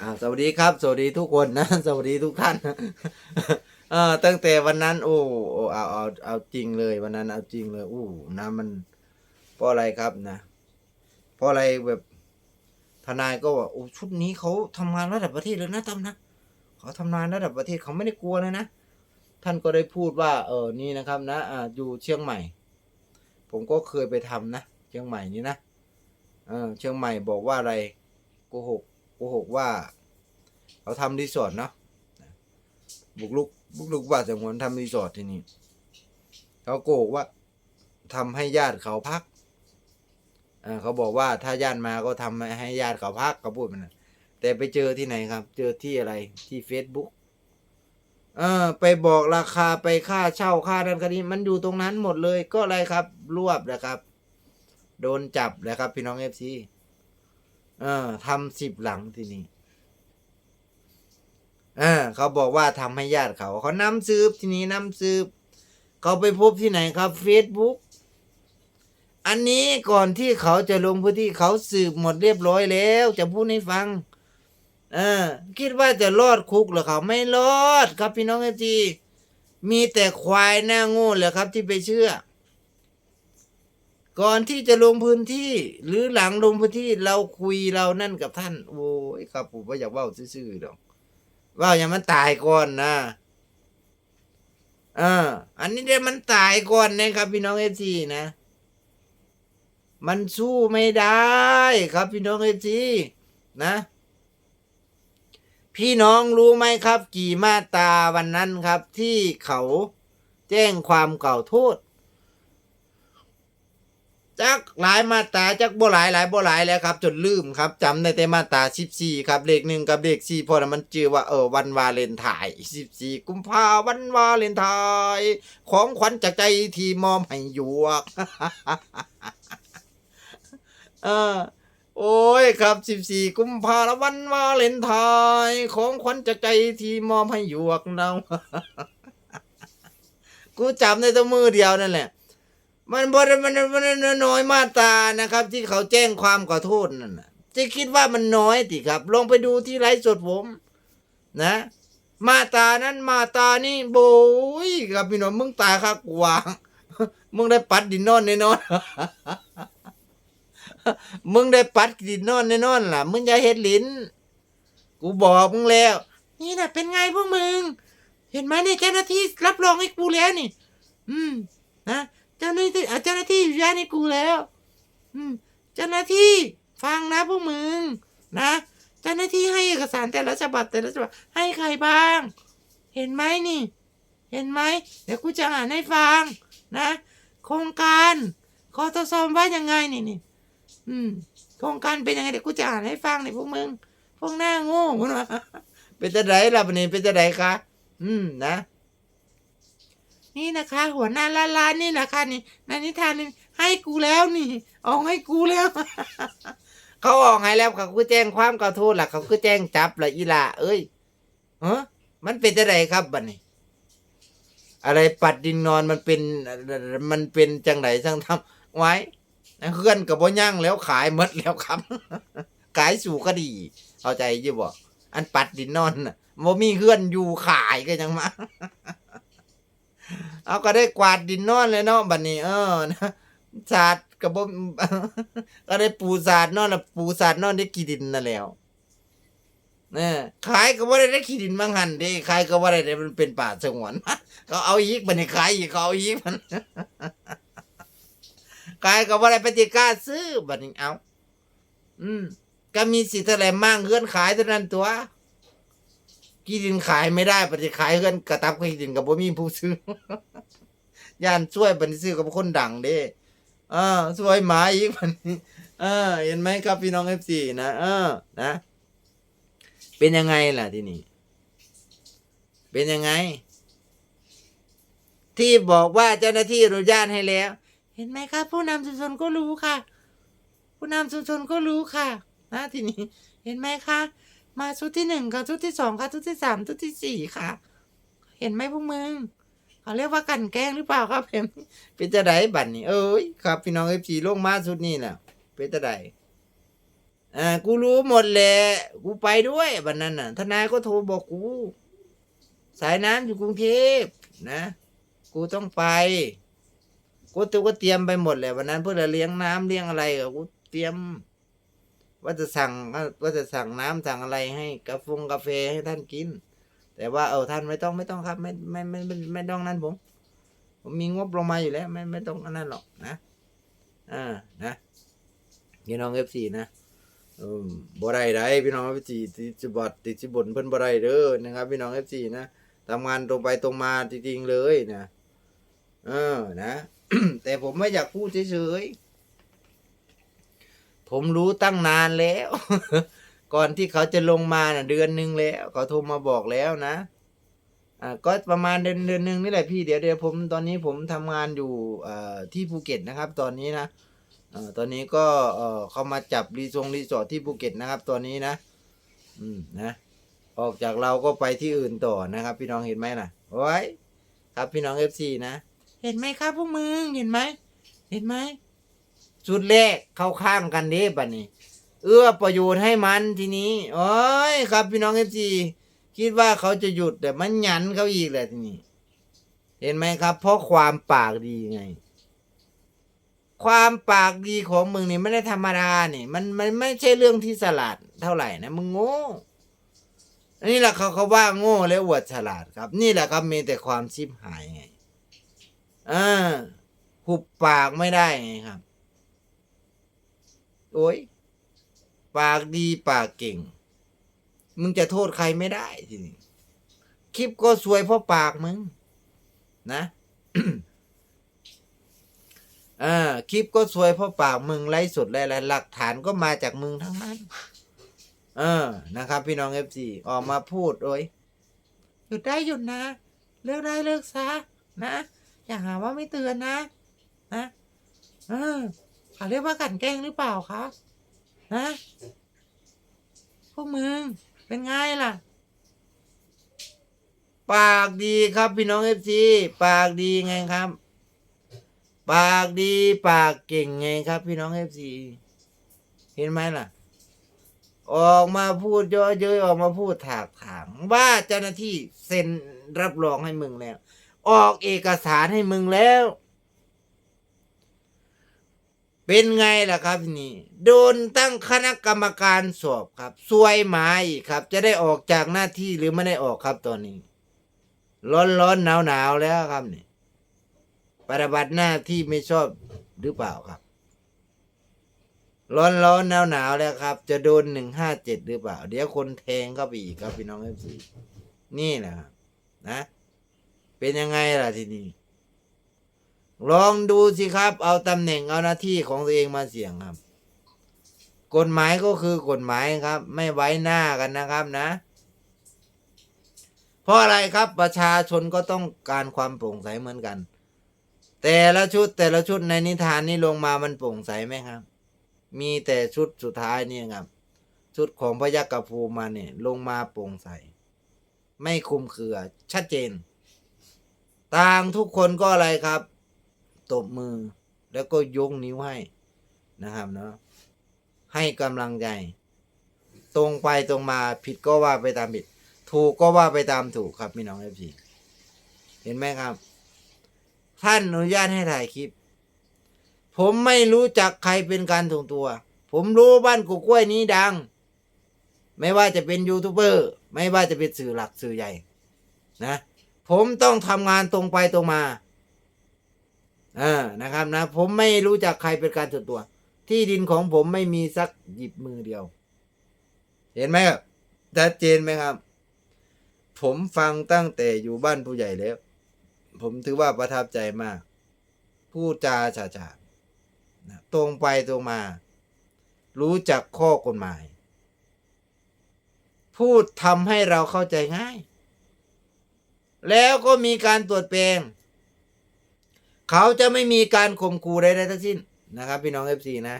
อ่าสวัสดีครับ สวัสดีทุกคนนะ สวัสดีทุกท่านเออตั้งแต่วันนั้น โอ้โอเอาเอาเอาจริงเลย วันนั้นเอาจริงเลยอู้น้ำมันเพราะอะไรครับนะ เพราะอะไรแบบทนายก็ว่าโอ้ชุดนี้เขาทำงานระดับประเทศเลยนะตั้มนะเขาทำงานระดับประเทศเขาไม่ได้กลัวเลยนะท่านก็ได้พูดว่า เออนี่นะครับนะอ่าอยู่เชียงใหม่ ผมก็เคยไปทำนะเชียงใหม่นี่นะเออเชียงใหม่บอกว่าอะไรโกหก โกหกว่าเขาทำรีสอร์ทเนาะบุกลุกบุกลุกว่าจังหวนทำรีสอร์ทที่นี่เขาโกหกว่าทำให้ญาติเขาพักเขาบอกว่าถ้าญาติมาก็ทำให้ญาติเขาพักเขาพูดมันนะแต่ไปเจอที่ไหนครับ เจอที่อะไรที่เฟซบุ๊กเออไปบอกราคาไปค่าเช่าค่านั้นค่านี้มันอยู่ตรงนั้นหมดเลยก็อะไรครับ รวบนะครับ โดนจับเลยครับ พี่น้องเอฟซี เออทำสิบหลังที่นี่อ่าเขาบอกว่าทำให้ญาติเขา เขานำสืบทีนี้นำสืบเขาไปพบที่ไหนครับ Facebook อันนี้ก่อนที่เขาจะลงพื้นที่เขาสืบหมดเรียบร้อยแล้ว จะพูดให้ฟัง เออ คิดว่าจะรอดคุกหรือเขาไม่รอดครับพี่น้องเอจีมีแต่ควายหน้าโง่เหรอครับที่ไปเชื่อ ก่อนที่จะลงพื้นที่ หรือหลังลงพื้นที่เราคุยเรานั่นกับท่าน โอ้ยครับผมว่าอยากว่าซื่อๆดอกว่าอย่ามันตายก่อนนะเอออันนี้เดี๋ยวมันตายก่อนนะครับ พี่น้องเอฟซีนะ มันสู้ไม่ได้ครับ พี่น้องเอฟซีนะ พี่น้องรู้ไหมครับ กี่มาตาวันนั้นครับ ที่เขาแจ้งความเก่าโทษ จักหลายมาตาจักบ่หลายหลายบ่หลายแล้วครับ จนลืมครับจำได้แต่มาตรา14ครับเลขหนึ่งกับเลข4เพราะมันชื่อว่าเออวันวาเลนไทน์14 กุมภาวันวาเลนไทน์ของขวัญจากใจที่มอมให้หยวกเออโอ้ยครับ 14 กุมภาวันวาเลนไทน์ของขวัญจากใจที่มอมให้หยวกเรากูจำได้ตัวมือเดียวนั่นแหละ มันบริมันมันน้อยมาตานะครับ ที่เขาแจ้งความขอโทษนั่นนะจะคิดว่ามันน้อยติครับ ลองไปดูที่ไลฟ์สดผม นะ มาตานั้นมาตานี่โบยครับพี่น้องมึงตายค่ากวางมึงได้ปัดดินนอนแน่นอน มึงได้ปัดดินนอนแน่นอนล่ะ มึงอย่าเฮ็ดลิ้น กูบอกมึงแล้ว นี่นะเป็นไงพวกมึง เห็นไหมเนี่ยเจ้าหน้าที่รับรองให้กูแล้วนี่ อืม นะ เจ้าหน้าที่อะเจ้าหน้าที่อนุญาตให้กูแล้ว อืม เจ้าหน้าที่ฟังนะพวกมึง นะเจ้าหน้าที่ให้เอกสารแต่ละฉบับแต่ละฉบับให้ใครบ้าง เห็นไหมนี่ เห็นไหมเดี๋ยวกูจะอ่านให้ฟัง นะ โครงการคอตซอมว่ายังไงนี่นี่อืม โครงการเป็นยังไงเดี๋ยวกูจะอ่านให้ฟังนี่พวกมึง พวกหน้าโง่มันวะเป็นจะไดล่ะปะนี่เป็นจะไดคะอืมนะ นี่นะคะ หัวหน้าล้านล้านนี่นะคะนี่นันนิทานนี่ให้กูแล้วนี่ออกให้กูแล้ว เขาออกให้แล้วเขาคือแจ้งความกล่าโทษล่ะ เขาคือแจ้งจับละอีล่าเอ้ยเออมันเป็นจะไดครับบัดนี้ อะไรปัดดินนอนมันเป็นมันเป็นจังไหนจังทำไว้เพื่อนกับบ่ยั่งแล้วขายหมดแล้วครับ ขายสู่คดีเข้าใจยี่บ่อันปัดดินนอนน่ะบ่มีเพื่อนอยู่ขายก็ยังมา เอาก็ได้กวาดดินนอนเลยเนาะบัดนี้เออนะศาสตร์กับบ่ก็ได้ปูศาสตร์นอนละปูศาสตร์นอนได้กี่ดินนั่นแล้วเนี่ยขายก็บ่ได้ได้ขี้ดินบางหันเด้ขายก็บ่ได้ได้มันเป็นป่าสงวนเขาเอาอีกบัดนี้ขายอีกเขาเอาอีกมันขายก็บ่ได้ไปติกล้าซื้อบัดนี้เอา อืมก็มีสิทธิ์เท่าไรมั่งเฮือนขายเท่านั้นตัว ที่ดินขายไม่ได้ปฏิขายเฮือนกระตับที่ดินกับบ่มีผู้ซื้อย่านช่วยบัดนซื้อกับคนดังเด้เออช่วยหมาอีกบันเออ เห็นไหมครับพี่น้อง FC นะเออนะ เป็นยังไงล่ะที่นี่ เป็นยังไง ที่บอกว่าเจ้าหน้าที่อนุญาตให้แล้ว เห็นไหมครับ ผู้นำชุมชนก็รู้ค่ะ ผู้นำชุมชนก็รู้ค่ะ นะทีนี้เห็นไหมคะ มาชุดที่หนึ่งกับชุดที่สองค่ะชุดที่สามชุดที่สี่ค่ะ เห็นไหมพวกมึงเขาเรียกว่ากันแกล้งหรือเปล่าครับเห็นเป็นจะไดบัตรนี่เอ้ยครับ พี่น้องเอฟซีลงมาชุดนี้แหละเป็นจะไดอ่ากูรู้หมดแหละกูไปด้วยวันนั้นน่ะ ทนายก็โทรบอกกู สายน้ำอยู่กรุงเทพนะ กูต้องไปกูตัวก็เตรียมไปหมดแหละวันนั้นเพื่อจะเลี้ยงน้ำเลี้ยงอะไรกูเตรียม ว่าจะสั่งว่าจะสั่งน้ำสั่งอะไรให้กาแฟกาแฟให้ท่านกิน แต่ว่าเออท่านไม่ต้องไม่ต้องครับ ไม่ไม่ไม่ไม่ไม่ต้องนั้นผม ผมมีงบลงมาอยู่แล้ว ไม่ไม่ต้องอันนั้นหรอกนะอ่านะพี่น้องเอฟซีนะบ่ได้ได้พี่น้องเอฟซีติดจิบดติดจิบนเพิ่นบ่ได้เด้อนะครับ พี่น้องเอฟซีนะทำงานตรงไปตรงมาจริงๆเลยนะเออนะ แต่ผมไม่อยากพูดเฉยๆ ผมรู้ตั้งนานแล้ว ก่อนที่เขาจะลงมาน่ะ เดือนหนึ่งแล้ว เขาโทรมาบอกแล้วนะ อ่า ก็ประมาณเดือนเดือนหนึ่งนี่แหละพี่เดี๋ยวเดี๋ยวผมตอนนี้ผมทำงานอยู่อ่ที่ภูเก็ตนะครับ ตอนนี้นะอ่ตอนนี้ก็เออเขามาจับรีสอร์ทรีสอร์ทที่ภูเก็ตนะครับ ตอนนี้นะ อืมนะ ออกจากเราก็ไปที่อื่นต่อนะครับ พี่น้องเห็นไหมล่ะโอ้ยครับพี่น้องเอฟซีนะ เห็นไหมครับพวกมึงเห็นไหม เห็นไหม จุดแรกเข้าข้างกันเด้บัดนี้ เอื้อประโยชน์ให้มันทีนี้โอ้ยครับพี่น้องเอฟซีคิดว่าเขาจะหยุดแต่มันหยันเขาอีกแหละทีนี้ เห็นไหมครับ เพราะความปากดีไง ความปากดีของมึงนี่ไม่ได้ธรรมดานี่ มันมันไม่ใช่เรื่องที่สลัดเท่าไหร่นะมึงโง่นี่แหละเขาเขาว่าโง่และอวดฉลาดครับ นี่แหละครับมีแต่ความชิบหายไงอ่าหุบปากไม่ได้ไงครับ โอ้ยปากดีปากเก่ง มึงจะโทษใครไม่ได้ทีนี้คลิปก็สวยเพราะปากมึง นะอ่าคลิปก็สวยเพราะปากมึงไร้สุดอะไรหลักฐานก็มาจากมึงทั้งนั้น เออนะครับ พี่น้องเอฟซีออกมาพูดโอ้ยหยุดได้หยุดนะ เลิกได้เลิกซะนะ อย่าหาว่าไม่เตือนนะ นะเออ เขาเรียกว่ากันแกล้งหรือเปล่าคะนะพวกมึงเป็นไงล่ะ ปากดีครับพี่น้องเอฟซีปากดีไงครับ ปากดีปากเก่งไงครับ พี่น้องเอฟซีเห็นไหมล่ะ ออกมาพูดเยอะเย้ยออกมาพูดถากถางว่าเจ้าหน้าที่เซ็นรับรองให้มึงแล้ว ออกเอกสารให้มึงแล้ว เป็นไงล่ะครับนี่ โดนตั้งคณะกรรมการสอบครับซวยหมาอีกครับ จะได้ออกจากหน้าที่หรือไม่ได้ออกครับตอนนี้ ร้อนร้อนหนาวหนาวแล้วครับนี่ปฏิบัติหน้าที่ไม่ชอบหรือเปล่าครับ ร้อนร้อนหนาวหนาวแล้วครับ จะโดนหนึ่งห้าเจ็ดหรือเปล่า เดี๋ยวคนแทงเข้าไปอีกครับพี่น้องเอฟซีนี่แหละนะ เป็นยังไงล่ะทีนี้ ลองดูสิครับ เอาตำแหน่งเอาหน้าที่ของตัวเองมาเสี่ยงครับ กฎหมายก็คือกฎหมายครับ ไม่ไว้หน้ากันนะครับนะ เพราะอะไรครับประชาชนก็ต้องการความโปร่งใสเหมือนกัน แต่ละชุดแต่ละชุดในนิทานนี้ลงมามันโปร่งใสไหมครับ มีแต่ชุดสุดท้ายนี่ครับ ชุดของพระยักษ์กับภูมาเนี่ยลงมาโปร่งใส ไม่คุมเคือชัดเจน ต่างทุกคนก็อะไรครับ ตบมือ แล้วก็ยกนิ้วให้นะครับเนาะให้กำลังใจ ตรงไปตรงมาผิดก็ว่าไปตามผิด ถูกก็ว่าไปตามถูกครับพี่น้องเอฟซีเห็นไหมครับ ท่านอนุญาตให้ถ่ายคลิป ผมไม่รู้จักใครเป็นการถ่วงตัว ผมรู้บ้านกูกล้วยนี้ดัง ไม่ว่าจะเป็นยูทูบเบอร์ไม่ว่าจะเป็นสื่อหลักสื่อใหญ่ นะ ผมต้องทำงานตรงไปตรงมา อ่านะครับนะ ผมไม่รู้จักใครเป็นการส่วนตัว ที่ดินของผมไม่มีสักหยิบมือเดียว เห็นไหมครับชัดเจนไหมครับ ผมฟังตั้งแต่อยู่บ้านผู้ใหญ่แล้ว ผมถือว่าประทับใจมากพูดจาฉาฉาตรงไปตรงมา รู้จักข้อกฎหมาย พูดทำให้เราเข้าใจง่าย แล้วก็มีการตรวจแปลง เขาจะไม่มีการข่มขู่ใดๆทั้งสิ้นนะครับ พี่น้องเอฟซีนะ